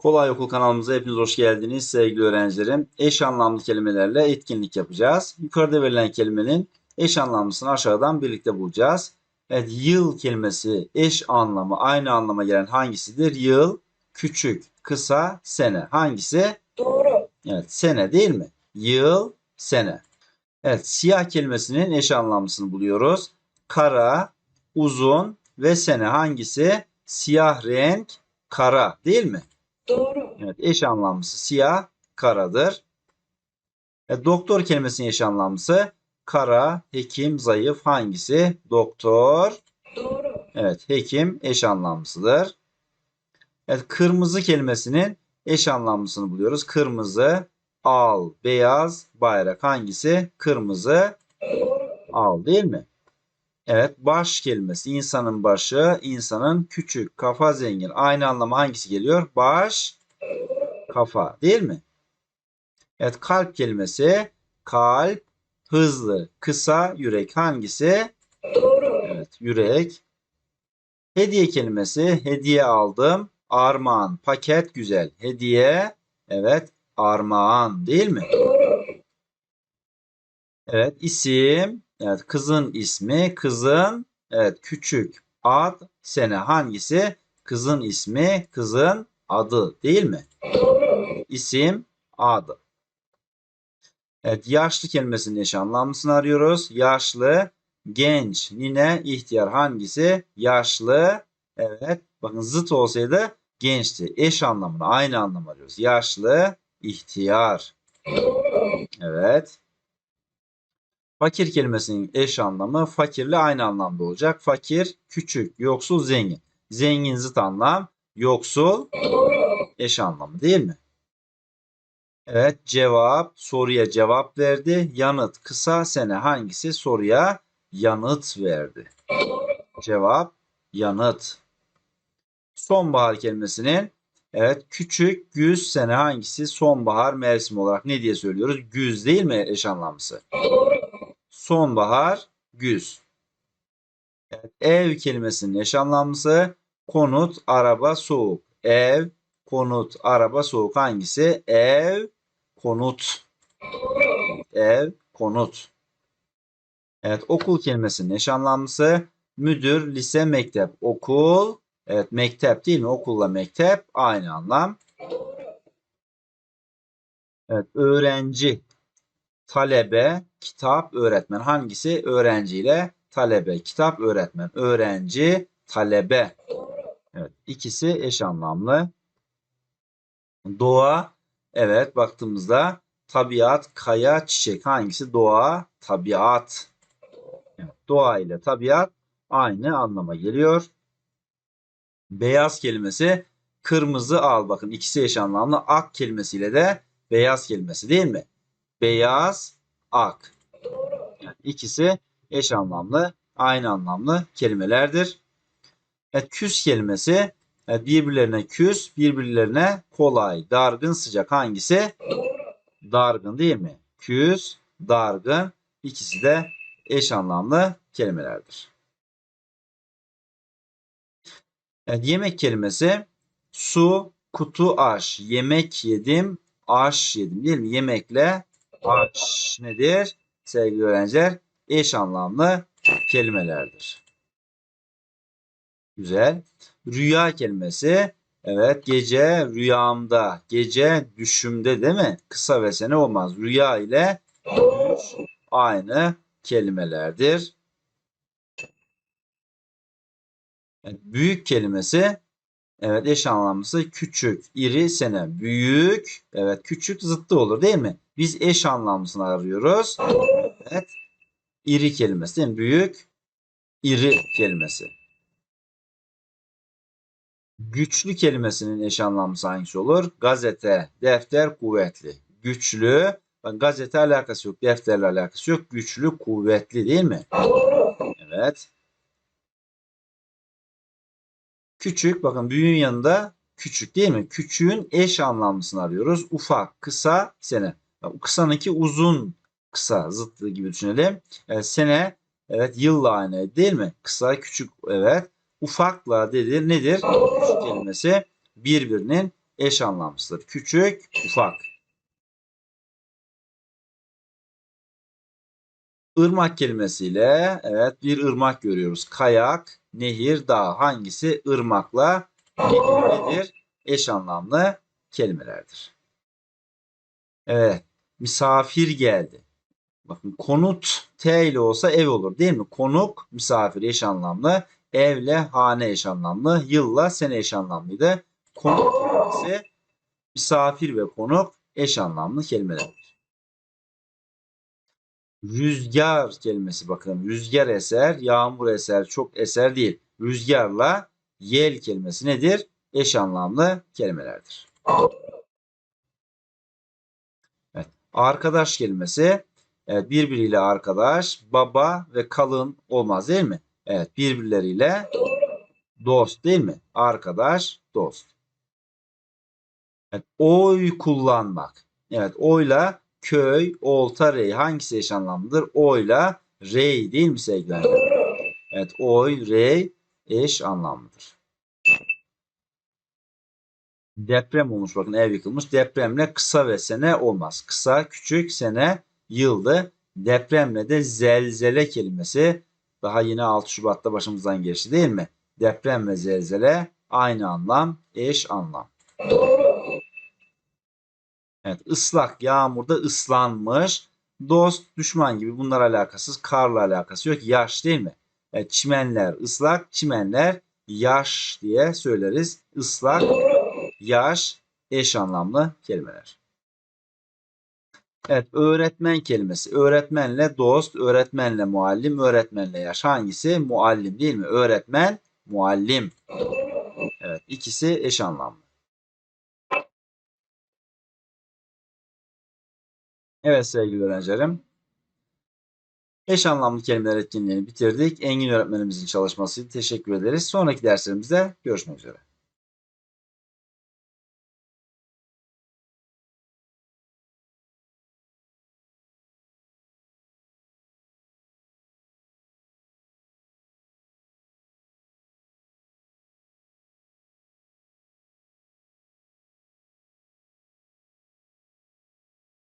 Kolay Okul kanalımıza hepiniz hoş geldiniz sevgili öğrencilerim. Eş anlamlı kelimelerle etkinlik yapacağız. Yukarıda verilen kelimenin eş anlamlısını aşağıdan birlikte bulacağız. Evet, yıl kelimesi eş anlamı aynı anlama gelen hangisidir? Yıl, küçük, kısa, sene. Hangisi? Doğru. Evet, sene değil mi? Yıl, sene. Evet, siyah kelimesinin eş anlamlısını buluyoruz. Kara, uzun ve sene hangisi? Siyah renk, kara değil mi? Doğru. Evet, eş anlamlısı siyah, karadır. E, doktor kelimesinin eş anlamlısı kara, hekim, zayıf hangisi? Doktor. Doğru. Evet, hekim eş anlamlısıdır. Evet, kırmızı kelimesinin eş anlamlısını buluyoruz. Kırmızı, al, beyaz, bayrak hangisi? Kırmızı, al değil mi? Evet, baş kelimesi insanın başı, insanın küçük, kafa zengin. Aynı anlama hangisi geliyor? Baş, kafa değil mi? Evet, kalp kelimesi kalp, hızlı, kısa, yürek hangisi? Doğru. Evet, yürek. Hediye kelimesi hediye aldım, armağan, paket güzel. Hediye, evet, armağan değil mi? Doğru. Evet, isim, evet, kızın ismi, kızın, evet, küçük, ad, sene hangisi? Kızın ismi, kızın adı değil mi? İsim, ad. Evet, yaşlı kelimesinin eş anlamlısını arıyoruz. Yaşlı, genç, nine, ihtiyar hangisi? Yaşlı, evet. Bakın zıt olsaydı gençti. Eş anlamını, aynı anlam arıyoruz. Yaşlı, ihtiyar. Evet. Fakir kelimesinin eş anlamı fakirle aynı anlamda olacak. Fakir, küçük, yoksul, zengin. Zengin zıt anlam, yoksul eş anlamı değil mi? Evet, cevap soruya cevap verdi. Yanıt kısa sene hangisi soruya yanıt verdi? Cevap yanıt. Sonbahar kelimesinin evet küçük güz sene hangisi sonbahar mevsim olarak ne diye söylüyoruz? Güz değil mi eş anlamlısı? Sonbahar, güz. Evet, ev kelimesinin eş anlamlısı konut, araba, soğuk. Ev, konut, araba, soğuk hangisi? Ev, konut. Ev, konut. Evet, okul kelimesinin eş anlamlısı müdür, lise, mektep. Okul, evet mektep değil mi? Okulla mektep aynı anlam. Evet, öğrenci, talebe, kitap, öğretmen. Hangisi? Öğrenciyle talebe, kitap, öğretmen. Öğrenci, talebe. Evet, ikisi eş anlamlı. Doğa, evet baktığımızda tabiat, kaya, çiçek. Hangisi? Doğa, tabiat. Evet, doğa ile tabiat aynı anlama geliyor. Beyaz kelimesi kırmızı al. Bakın ikisi eş anlamlı. Ak kelimesiyle de beyaz kelimesi değil mi? Beyaz, ak. Yani ikisi eş anlamlı, aynı anlamlı kelimelerdir. Evet, küs kelimesi evet, birbirlerine küs, birbirlerine kolay, dargın, sıcak. Hangisi? Dargın değil mi? Küs, dargın. ikisi de eş anlamlı kelimelerdir. Evet, yemek kelimesi su, kutu, aş. Yemek yedim, aş yedim değil mi? Yemekle aş nedir? Sevgili öğrenciler eş anlamlı kelimelerdir. Güzel. Rüya kelimesi evet gece rüyamda, gece düşümde değil mi? Kısa ve sene olmaz. Rüya ile düş aynı kelimelerdir. Evet, büyük kelimesi evet eş anlamlısı küçük, iri, sene. Büyük evet küçük zıttı olur değil mi? Biz eş anlamlısını arıyoruz. Evet. İri kelimesi değil mi? Büyük, iri kelimesi. Güçlü kelimesinin eş anlamlısı hangisi olur? Gazete, defter, kuvvetli. Güçlü, gazete alakası yok, defterle alakası yok. Güçlü, kuvvetli değil mi? Evet. Küçük, bakın büyüğün yanında küçük değil mi? Küçüğün eş anlamlısını arıyoruz. Ufak, kısa, sene. Kısanınki uzun, kısa zıtlığı gibi düşünelim. Evet, sene evet yılla aynı değil mi? Kısa, küçük evet. Ufakla dedi nedir? Küçük kelimesi birbirinin eş anlamlısıdır. Küçük, ufak. Irmak kelimesiyle evet bir ırmak görüyoruz. Kayak, nehir, dağ. Hangisi ırmakla nedir? Eş anlamlı kelimelerdir. Evet. Misafir geldi. Bakın konut T ile olsa ev olur değil mi? Konuk, misafir eş anlamlı. Evle hane eş anlamlı. Yılla sene eş anlamlıydı. Konuk kelimesi misafir ve konuk eş anlamlı kelimelerdir. Rüzgar kelimesi bakın. Rüzgar eser, yağmur eser, çok eser değil. Rüzgarla yel kelimesi nedir? Eş anlamlı kelimelerdir. Evet. Arkadaş kelimesi evet, birbiriyle arkadaş, baba ve kalın olmaz değil mi? Evet, birbirleriyle dost değil mi? Arkadaş, dost. Evet, oy kullanmak. Evet, oyla köy, olta, rey hangisi eş anlamlıdır? Oyla rey değil mi sevgili öğrenciler? Evet, oy, rey eş anlamlıdır. Deprem olmuş bakın ev yıkılmış. Depremle kısa ve sene olmaz. Kısa, küçük, sene, yıldı. Depremle de zelzele kelimesi daha yine 6 Şubat'ta başımızdan geçti değil mi? Deprem ve zelzele aynı anlam, eş anlam. Evet, ıslak yağmurda ıslanmış. Dost, düşman gibi bunlar alakasız. Karla alakası yok. Yaş değil mi? Evet, çimenler ıslak, çimenler yaş diye söyleriz. Islak, yaş eş anlamlı kelimeler. Evet, öğretmen kelimesi. Öğretmenle dost, öğretmenle muallim, öğretmenle yaş. Hangisi? Muallim değil mi? Öğretmen, muallim. Evet, ikisi eş anlamlı. Evet sevgili öğrencilerim. Eş anlamlı kelimeler etkinliğini bitirdik. Engin öğretmenimizin çalışmasıydı. Teşekkür ederiz. Sonraki derslerimizde görüşmek üzere.